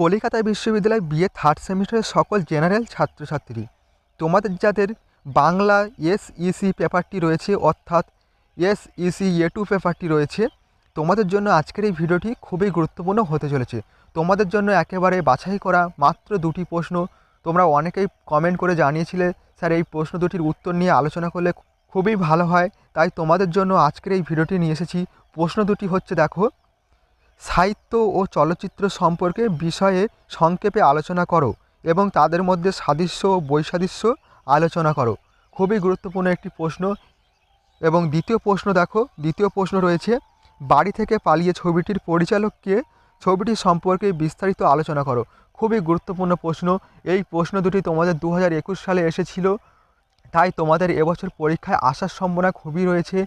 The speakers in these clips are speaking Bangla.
কলিকাতা বিশ্ববিদ্যালয় বিএ থার্ড সেমিস্টারের সকল জেনারেল ছাত্রছাত্রী, তোমাদের যাদের বাংলা এসইসি পেপারটি রয়েছে, অর্থাৎ এসইসি এ টু পেপারটি রয়েছে, তোমাদের জন্য আজকের এই ভিডিওটি খুবই গুরুত্বপূর্ণ হতে চলেছে। তোমাদের জন্য একেবারে বাছাই করা মাত্র দুটি প্রশ্ন, তোমরা অনেকেই কমেন্ট করে জানিয়েছিলে, স্যার এই প্রশ্ন দুটির উত্তর নিয়ে আলোচনা করলে খুবই ভালো হয়, তাই তোমাদের জন্য আজকের এই ভিডিওটি নিয়ে এসেছি। প্রশ্ন দুটি হচ্ছে, দেখো সাহিত্য ও চলচ্চিত্র সম্পর্কে বিষয়ে সংক্ষেপে আলোচনা করো এবং তাদের মধ্যে সাদৃশ্য ও বৈসাদৃশ্য আলোচনা করো। খুবই গুরুত্বপূর্ণ একটি প্রশ্ন এবং দ্বিতীয় প্রশ্ন দেখো, দ্বিতীয় প্রশ্ন রয়েছে, বাড়ি থেকে পালিয়ে ছবিটির পরিচালককে ছবিটি সম্পর্কে বিস্তারিত আলোচনা করো। খুবই গুরুত্বপূর্ণ প্রশ্ন, এই প্রশ্ন দুটি তোমাদের দু হাজার একুশ সালে এসেছিল, তাই তোমাদের এবছর পরীক্ষায় আসার সম্ভাবনা খুবই রয়েছে।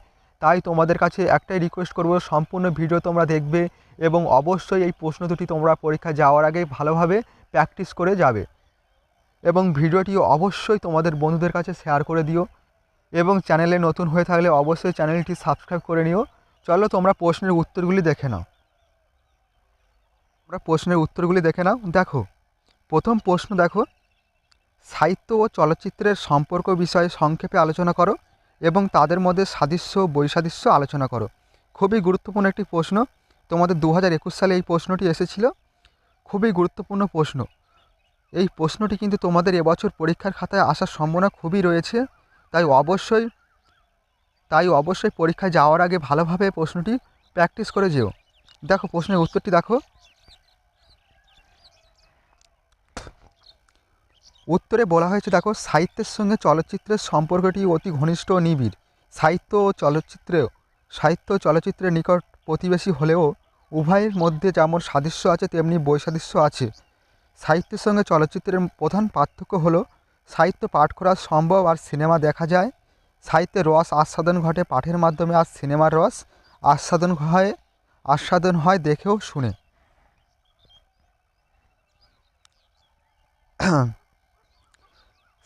তাই তোমাদের কাছে একটাই রিকোয়েস্ট করব, সম্পূর্ণ ভিডিও তোমরা দেখবে এবং অবশ্যই এই প্রশ্ন দুটি তোমরা পরীক্ষা যাওয়ার আগে ভালোভাবে প্র্যাকটিস করে যাবে। এবং ভিডিওটি অবশ্যই তোমাদের বন্ধুদের কাছে শেয়ার করে দিও এবং চ্যানেলে নতুন হয়ে থাকলে অবশ্যই চ্যানেলটি সাবস্ক্রাইব করে নিও। চলো তোমরা প্রশ্নের উত্তরগুলি দেখে নাও। তোমরা প্রশ্নের উত্তরগুলি দেখে নাও। দেখো, প্রথম প্রশ্ন দেখো, সাহিত্য ও চলচ্চিত্রের সম্পর্ক বিষয়ে সংক্ষেপে আলোচনা করো। এবং তাদের মধ্যে সাদৃশ্য বৈসাদৃশ্য আলোচনা করো। খুবই গুরুত্বপূর্ণ একটি প্রশ্ন। তোমাদের দু হাজার একুশ সালে এই প্রশ্নটি এসেছিল। খুবই গুরুত্বপূর্ণ প্রশ্ন। এই প্রশ্নটি কিন্তু তোমাদের এবছর পরীক্ষার খাতায় আসার সম্ভাবনা খুবই রয়েছে। তাই অবশ্যই তাই অবশ্যই পরীক্ষায় যাওয়ার আগে ভালোভাবে প্রশ্নটি প্র্যাকটিস করে যেও। দেখো, প্রশ্নের উত্তরটি দেখো। উত্তরে বলা হয়েছে, দেখো, সাহিত্যের সঙ্গে চলচ্চিত্রের সম্পর্কটি অতি ঘনিষ্ঠ নিবিড়। সাহিত্য ও চলচ্চিত্রেও, সাহিত্য ও চলচ্চিত্রের নিকট প্রতিবেশী হলেও উভয়ের মধ্যে যেমন সাদৃশ্য আছে, তেমনি বৈসাদৃশ্য আছে। সাহিত্যের সঙ্গে চলচ্চিত্রের প্রধান পার্থক্য হলো, সাহিত্য পাঠ করা সম্ভব আর সিনেমা দেখা যায়। সাহিত্যের রস আস্বাদন ঘটে পাঠের মাধ্যমে আর সিনেমার রস আস্বাদন হয় আস্বাদন হয় দেখেও শুনে।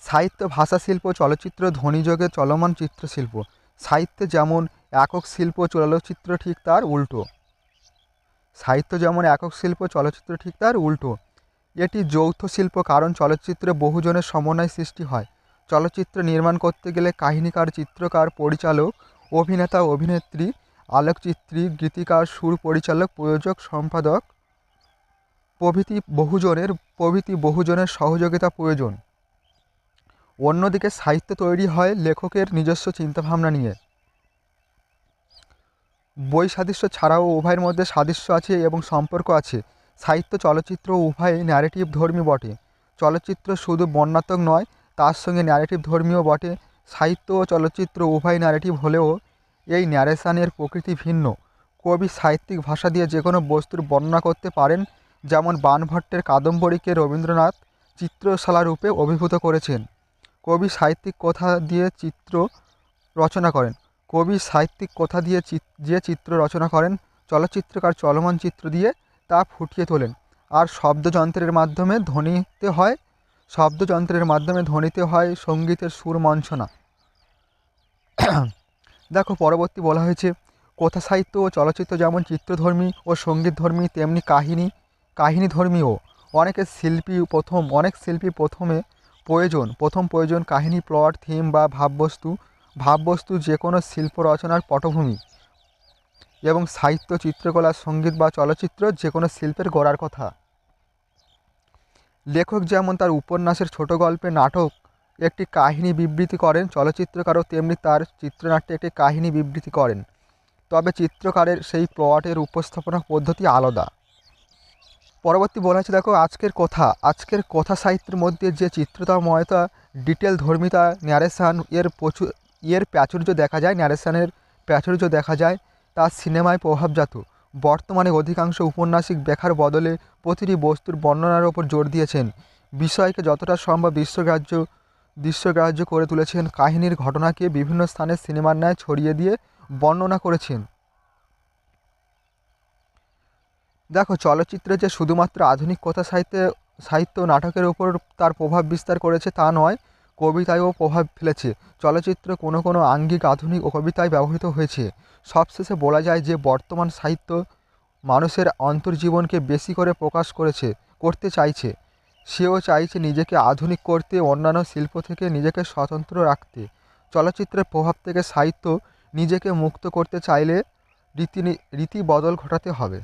সাহিত্য, ভাষা শিল্প চলচ্চিত্র ধ্বনিযোগে চলমান চিত্রশিল্প। সাহিত্যে যেমন একক শিল্প চলচ্চিত্র ঠিক তার উল্টো। সাহিত্য যেমন একক শিল্প চলচ্চিত্র ঠিক তার উল্টো। এটি যৌথ শিল্প কারণ চলচ্চিত্রে বহুজনের সমন্বয় সৃষ্টি হয়। চলচ্চিত্র নির্মাণ করতে গেলে কাহিনীকার, চিত্রকার, পরিচালক, অভিনেতা অভিনেত্রী, আলোকচিত্রী, গীতিকার, সুর পরিচালক, প্রযোজক, সম্পাদক প্রভৃতি বহুজনের প্রভৃতি বহুজনের সহযোগিতা প্রয়োজন। অন্যদিকে সাহিত্য তৈরি হয় লেখকের নিজস্ব চিন্তাভাবনা নিয়ে। বই সাদৃশ্য ছাড়াও উভয়ের মধ্যে সাদৃশ্য আছে এবং সম্পর্ক আছে। সাহিত্য চলচ্চিত্র উভয়ই ন্যারেটিভ ধর্মী বটে। চলচ্চিত্র শুধু বর্ণাত্মক নয়, তার সঙ্গে ন্যারেটিভ ধর্মীয় বটে। সাহিত্য ও চলচ্চিত্র উভয় ন্যারেটিভ হলেও এই ন্যারেশানের প্রকৃতি ভিন্ন। কবি সাহিত্যিক ভাষা দিয়ে যে কোনো বস্তুর বর্ণনা করতে পারেন, যেমন বাণভট্টের কাদম্বরীকে রবীন্দ্রনাথ চিত্রশালা রূপে অভিভূত করেছেন। কবি সাহিত্যিক কথা দিয়ে চিত্র রচনা করেন। কবি সাহিত্যিক কথা দিয়ে যে চিত্র রচনা করেন, চলচ্চিত্রকার চলমান চিত্র দিয়ে তা ফুটিয়ে তোলেন। আর শব্দযন্ত্রের মাধ্যমে ধ্বনিতে হয়, শব্দযন্ত্রের মাধ্যমে ধ্বনিতে হয় সঙ্গীতের সুর মঞ্চনা। দেখো, পরবর্তী বলা হয়েছে, কথা সাহিত্য ও চলচ্চিত্র যেমন চিত্রধর্মী ও সঙ্গীতধর্মী, তেমনি কাহিনী, কাহিনীধর্মীও। অনেকের শিল্পী প্রথম, অনেক শিল্পী প্রথমে প্রয়োজন, প্রথম প্রয়োজন কাহিনী, প্লট, থিম বা ভাববস্তু ভাববস্তু যে কোনো শিল্প রচনার পটভূমি এবং সাহিত্য, চিত্রকলা, সংগীত বা চলচ্চিত্র যে কোনো শিল্পের গড়ার কথা। লেখক যেমন তার উপন্যাসের ছোট গল্পে নাটক, একটি কাহিনী বিবৃতি করেন, চলচ্চিত্রকারও তেমনি তার চিত্রনাট্যে একটি কাহিনী বিবৃতি করেন। তবে চিত্রকারের সেই প্লটের উপস্থাপনা পদ্ধতি আলাদা। পরবর্তী বলা হচ্ছে, দেখো, আজকের কথা আজকের কথা সাহিত্যের মধ্যে যে চিত্রতা ময়তা ডিটেল ধর্মিতা, ন্যারেশান, এর প্রচুর, এর প্রাচুর্য দেখা যায়, ন্যারেশানের প্রাচুর্য দেখা যায়, তা সিনেমায় প্রভাবজাত। বর্তমানে অধিকাংশ উপন্যাসিক দেখার বদলে প্রতিটি বস্তুর বর্ণনার ওপর জোর দিয়েছেন। বিষয়কে যতটা সম্ভব বিশ্বগ্রাহ্য বিশ্বগ্রাহ্য করে তুলেছেন। কাহিনীর ঘটনাকে বিভিন্ন স্থানে সিনেমার ন্যায় ছড়িয়ে দিয়ে বর্ণনা করেছেন। দেখো, চলচ্চিত্রে যে শুধুমাত্র আধুনিক কথা সাহিত্যে, সাহিত্য নাটকের ওপর তার প্রভাব বিস্তার করেছে তা নয়, কবিতায়ও প্রভাব ফেলেছে। চলচ্চিত্র কোনো কোনো আঙ্গিক, আধুনিক ও কবিতায় ব্যবহৃত হয়েছে। সবশেষে বলা যায় যে বর্তমান সাহিত্য মানুষের অন্তর্জীবনকে বেশি করে প্রকাশ করেছে, করতে চাইছে। সেও চাইছে নিজেকে আধুনিক করতে, অন্যান্য শিল্প থেকে নিজেকে স্বতন্ত্র রাখতে। চলচ্চিত্রের প্রভাব থেকে সাহিত্য নিজেকে মুক্ত করতে চাইলে রীতি রীতি বদল ঘটাতে হবে।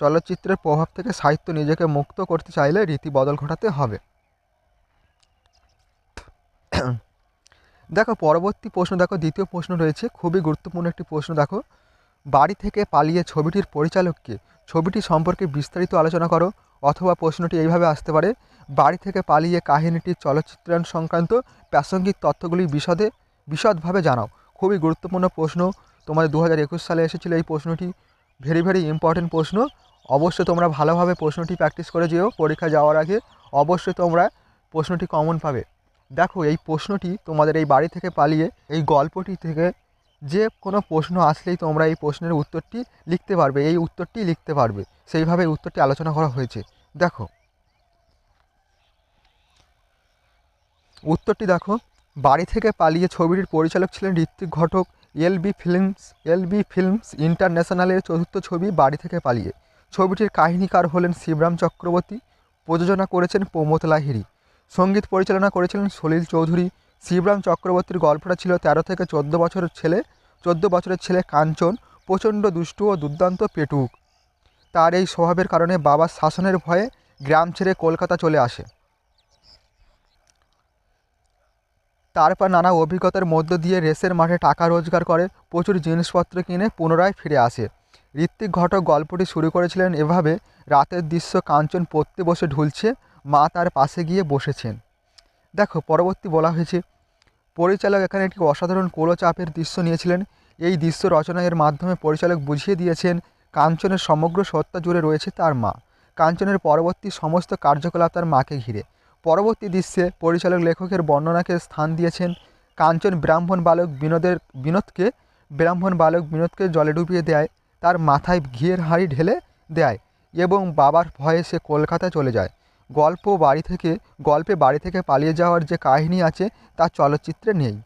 চলচ্চিত্রের প্রভাব থেকে সাহিত্য নিজেকে মুক্ত করতে চাইলে রীতি বদল ঘটাতে হবে। দেখো, পরবর্তী প্রশ্ন, দেখো, দ্বিতীয় প্রশ্ন রয়েছে, খুবই গুরুত্বপূর্ণ একটি প্রশ্ন, দেখো। বাড়ি থেকে পালিয়ে ছবিটির পরিচালককে, ছবিটি সম্পর্কে বিস্তারিত আলোচনা করো, অথবা প্রশ্নটি এইভাবে আসতে পারে, বাড়ি থেকে পালিয়ে কাহিনীটির চলচ্চিত্রায়ন সংক্রান্ত প্রাসঙ্গিক তথ্যগুলি বিশদে, বিশদভাবে জানাও। খুবই গুরুত্বপূর্ণ প্রশ্ন, তোমাদের দু হাজার একুশ সালে এসেছিল এই প্রশ্নটি ভেরি ভেরি ইম্পর্টেন্ট প্রশ্ন। অবশ্যই তোমরা ভালোভাবে প্রশ্নটি প্র্যাকটিস করে যেও, পরীক্ষা যাওয়ার আগে। অবশ্যই তোমরা প্রশ্নটি কমন পাবে। দেখো, এই প্রশ্নটি তোমাদের এই বাড়ি থেকে পালিয়ে, এই গল্পটি থেকে যে কোনো প্রশ্ন আসলেই তোমরা এই প্রশ্নের উত্তরটি লিখতে পারবে, এই উত্তরটি লিখতে পারবে। সেইভাবে উত্তরটি আলোচনা করা হয়েছে। দেখো। উত্তরটি দেখো, বাড়ি থেকে পালিয়ে ছবিটির পরিচালক ছিলেন Ritwik Ghatak. LB films LB films ইন্টারন্যাশনালের চতুর্থ ছবি বাড়ি থেকে পালিয়ে। ছবিটির কাহিনীকার হলেন শিবরাম চক্রবর্তী, প্রযোজনা করেছেন প্রমোদ লাহিড়ী সংগীত পরিচালনা করেছিলেন সলিল চৌধুরী। শিবরাম চক্রবর্তীর গল্পটা ছিল তেরো থেকে চোদ্দ বছরের ছেলে, চোদ্দ বছরের ছেলে কাঞ্চন, প্রচণ্ড দুষ্টু ও দুর্দান্ত পেটুক। তার এই স্বভাবের কারণে বাবার শাসনের ভয়ে গ্রাম ছেড়ে কলকাতা চলে আসে। তারপর নানা অভিজ্ঞতার মধ্য দিয়ে রেসের মাঠে টাকা রোজগার করে প্রচুর জিনিসপত্র কিনে পুনরায় ফিরে আসে। ঋত্বিক ঘটক গল্পটি শুরু করেছিলেন এভাবে, রাতের দৃশ্য কাঞ্চন পড়তে বসে ঢুলছে, মা তার পাশে গিয়ে বসেছেন। দেখো, পরবর্তী বলা হয়েছে, পরিচালক এখানে একটি অসাধারণ কোলো চাপের দৃশ্য নিয়েছিলেন। এই দৃশ্য রচনার মাধ্যমে পরিচালক বুঝিয়ে দিয়েছেন, কাঞ্চনের সমগ্র সত্তা জুড়ে রয়েছে তার মা। কাঞ্চনের পরবর্তী সমস্ত কার্যকলাপ তার মাকে ঘিরে। পরবর্তী দৃশ্যে পরিচালক লেখকের বর্ণনাকে স্থান দিয়েছেন কাঞ্চন ব্রাহ্মণ বালক বিনোদের, বিনোদকে, ব্রাহ্মণ বালক বিনোদকে জলে ডুবিয়ে দেয়, তার মাথায় ঘিয়ের হাঁড়ি ঢেলে দেয় এবং বাবার ভয়ে সে কলকাতায় চলে যায়। গল্প বাড়ি থেকে, গল্পে বাড়ি থেকে পালিয়ে যাওয়ার যে কাহিনী আছে তা চলচ্চিত্রে নেই।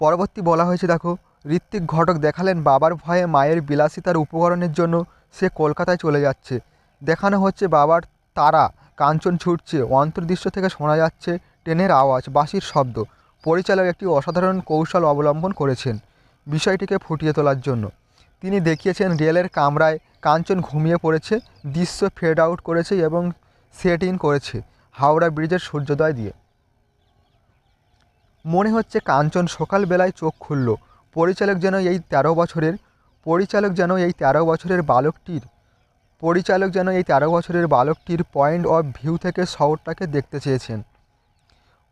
পরবর্তী বলা হয়েছে, দেখো ঋত্বিক ঘটক দেখালেন বাবার ভয়ে মায়ের বিলাসিতার উপকরণের জন্য সে কলকাতায় চলে যাচ্ছে। দেখানো হচ্ছে বাবার তারা, কাঞ্চন ছুটছে, অন্তর্দৃশ্য থেকে শোনা যাচ্ছে ট্রেনের আওয়াজ, বাঁশির শব্দ। পরিচালক একটি অসাধারণ কৌশল অবলম্বন করেছেন বিষয়টিকে ফুটিয়ে তোলার জন্য। তিনি দেখিয়েছেন রেলের কামরায় কাঞ্চন ঘুমিয়ে পড়েছে, দৃশ্য ফেড আউট করেছে এবং সেট ইন করেছে হাওড়া ব্রিজের সূর্যোদয় দিয়ে। মনে হচ্ছে কাঞ্চন সকালবেলায় চোখ খুলল। পরিচালক যেন এই তেরো বছরের, পরিচালক যেন এই তেরো বছরের বালকটির, পরিচালক যেন এই তেরো বছরের বালকটির পয়েন্ট অফ ভিউ থেকে শহরটাকে দেখতে চেয়েছেন।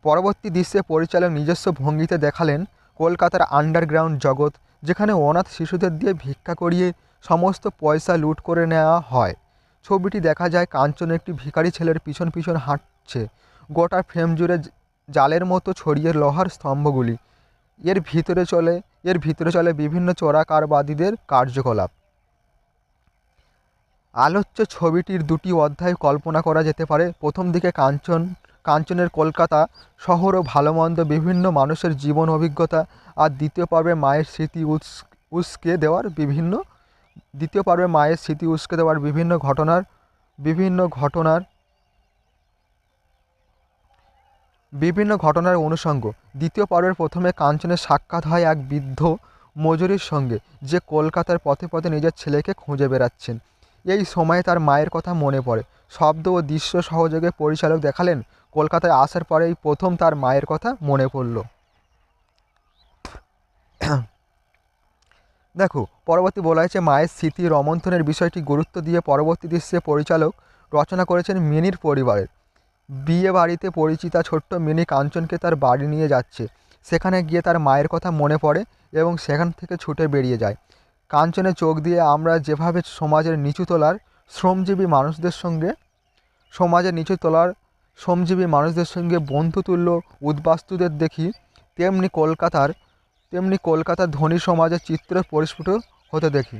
পরবর্তী দৃশ্যে পরিচালক নিজস্ব ভঙ্গিতে দেখালেন কলকাতার আন্ডারগ্রাউন্ড জগৎ, যেখানে অনাথ শিশুদের দিয়ে ভিক্ষা করিয়ে সমস্ত পয়সা লুট করে নেওয়া হয়। ছবিটি দেখা যায় কাঞ্চন একটি ভিখারি ছেলের পিছন পিছন হাঁটছে। গোটা ফ্রেম জুড়ে জালের মতো ছড়িয়ে লোহার স্তম্ভগুলি। এর ভিতরে চলে, এর ভিতরে চলে বিভিন্ন চোরাকারবাদীদের কার্যকলাপ। আলোচ্য ছবিটির দুটি অধ্যায় কল্পনা করা যেতে পারে। প্রথম দিকে কাঞ্চন, কাঞ্চনের কলকাতা, শহর ও ভালো মন্দ বিভিন্ন মানুষের জীবন অভিজ্ঞতা আর দ্বিতীয় পর্বে মায়ের স্মৃতি উস্কে দেওয়ার বিভিন্ন, দ্বিতীয় পর্বে মায়ের স্মৃতি উস্কে দেওয়ার বিভিন্ন ঘটনার বিভিন্ন ঘটনার বিভিন্ন ঘটনার অনুষঙ্গ। দ্বিতীয় পর্বের প্রথমে কাঞ্চনের সাক্ষাৎ হয় এক বৃদ্ধ মজুরির সঙ্গে, যে কলকাতার পথে পথে নিজের ছেলেকে খুঁজে বেড়াচ্ছেন। এই সময়ে তার মায়ের কথা মনে পড়ে। শব্দ ও দৃশ্য সহযোগে পরিচালক দেখালেন, কলকাতায় আসার পরেই প্রথম তার মায়ের কথা মনে পড়ল। দেখো, পরবর্তী বলা হয়েছে মায়ের স্মৃতি রমন্থনের বিষয়টি গুরুত্ব দিয়ে পরবর্তী দৃশ্যে পরিচালক রচনা করেছেন মিনির পরিবারের। বিয়ে বাড়িতে পরিচিতা ছোট্ট মিনি কাঞ্চনকে তার বাড়ি নিয়ে যাচ্ছে। সেখানে গিয়ে তার মায়ের কথা মনে পড়ে এবং সেখান থেকে ছুটে বেরিয়ে যায়। কাঞ্চনের চোখ দিয়ে আমরা যেভাবে সমাজের নিচু তোলার শ্রমজীবী মানুষদের সঙ্গে, সমাজের নিচু তোলার শ্রমজীবী মানুষদের সঙ্গে বন্ধুতুল্য উদ্বাস্তুদের দেখি, তেমনি কলকাতার তেমনি কলকাতার ধনী সমাজের চিত্র পরিস্ফুট হতে দেখি।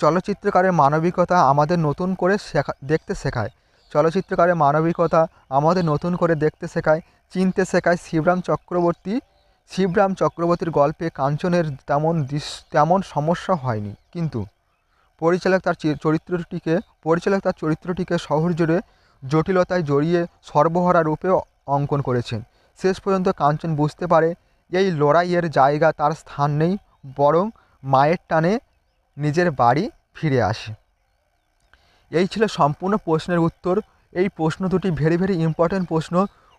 চলচ্চিত্রকারের মানবিকতা আমাদের নতুন করে শেখা, দেখতে শেখায়। চলচ্চিত্রকারের মানবিকতা আমাদের নতুন করে দেখতে শেখায়, চিনতে শেখায় শিবরাম চক্রবর্তী। শিবরাম চক্রবর্তীর গল্পে কাঞ্চনের তেমন তেমন সমস্যা হয়নি। কিন্তু পরিচালক তার চরিত্রটিকে, পরিচালক তার চরিত্রটিকে শহর জুড়ে জটিলতায় জড়িয়ে সর্বহারা রূপে অঙ্কন করেছেন। শেষ পর্যন্ত কাঞ্চন বুঝতে পারে, এই লড়াইয়ের জায়গা তার স্থান নেই, বরং মায়ের টানে নিজের বাড়ি ফিরে আসে। এই ছিল সম্পূর্ণ প্রশ্নের উত্তর। এই প্রশ্ন দুটি ভেরি ভেরি ইম্পর্ট্যান্ট প্রশ্ন।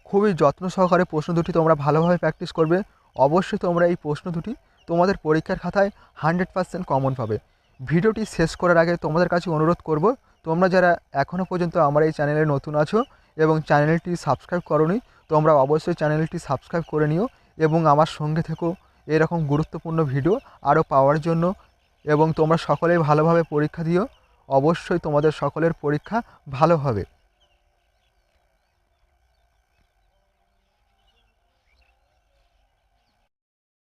খুবই যত্ন সহকারে প্রশ্ন দুটি তোমরা ভালোভাবে প্র্যাকটিস করবে। অবশ্যই তোমরা এই প্রশ্ন দুটি তোমাদের পরীক্ষার খাতায় হান্ড্রেড পার্সেন্ট কমন পাবে। ভিডিওটি শেষ করার আগে তোমাদের কাছে অনুরোধ করব, তোমরা যারা এখনও পর্যন্ত আমার এই চ্যানেলে নতুন আছো এবং চ্যানেলটি সাবস্ক্রাইব করোনি, তোমরা অবশ্যই চ্যানেলটি সাবস্ক্রাইব করে নিও এবং আমার সঙ্গে থেকো। এরকম গুরুত্বপূর্ণ ভিডিও আরও পাওয়ার জন্য এবং তোমরা সকলেই ভালোভাবে পরীক্ষা দিও। অবশ্যই তোমাদের সকলের পরীক্ষা ভালো হবে।